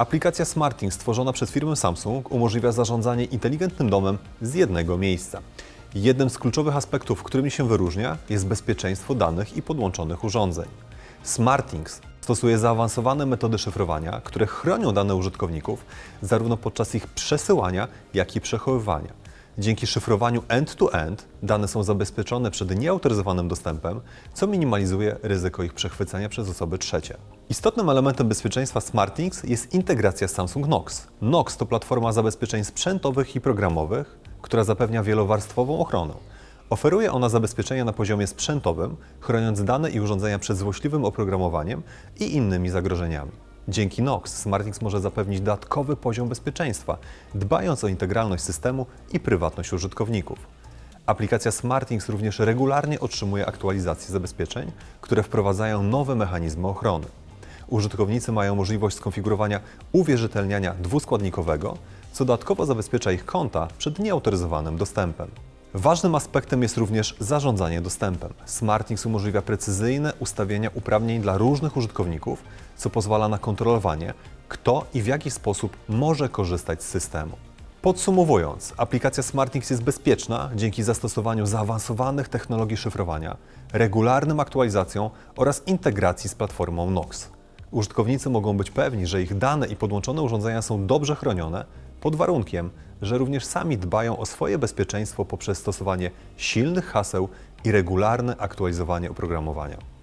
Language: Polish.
Aplikacja SmartThings stworzona przez firmę Samsung umożliwia zarządzanie inteligentnym domem z jednego miejsca. Jednym z kluczowych aspektów, którymi się wyróżnia, jest bezpieczeństwo danych i podłączonych urządzeń. SmartThings stosuje zaawansowane metody szyfrowania, które chronią dane użytkowników zarówno podczas ich przesyłania, jak i przechowywania. Dzięki szyfrowaniu end-to-end dane są zabezpieczone przed nieautoryzowanym dostępem, co minimalizuje ryzyko ich przechwycenia przez osoby trzecie. Istotnym elementem bezpieczeństwa SmartThings jest integracja z Samsung Knox. Knox to platforma zabezpieczeń sprzętowych i programowych, która zapewnia wielowarstwową ochronę. Oferuje ona zabezpieczenia na poziomie sprzętowym, chroniąc dane i urządzenia przed złośliwym oprogramowaniem i innymi zagrożeniami. Dzięki Knox SmartX może zapewnić dodatkowy poziom bezpieczeństwa, dbając o integralność systemu i prywatność użytkowników. Aplikacja SmartX również regularnie otrzymuje aktualizacje zabezpieczeń, które wprowadzają nowe mechanizmy ochrony. Użytkownicy mają możliwość skonfigurowania uwierzytelniania dwuskładnikowego, co dodatkowo zabezpiecza ich konta przed nieautoryzowanym dostępem. Ważnym aspektem jest również zarządzanie dostępem. SmartNix umożliwia precyzyjne ustawienia uprawnień dla różnych użytkowników, co pozwala na kontrolowanie, kto i w jaki sposób może korzystać z systemu. Podsumowując, aplikacja SmartNix jest bezpieczna dzięki zastosowaniu zaawansowanych technologii szyfrowania, regularnym aktualizacjom oraz integracji z platformą Knox. Użytkownicy mogą być pewni, że ich dane i podłączone urządzenia są dobrze chronione, pod warunkiem, że również sami dbają o swoje bezpieczeństwo poprzez stosowanie silnych haseł i regularne aktualizowanie oprogramowania.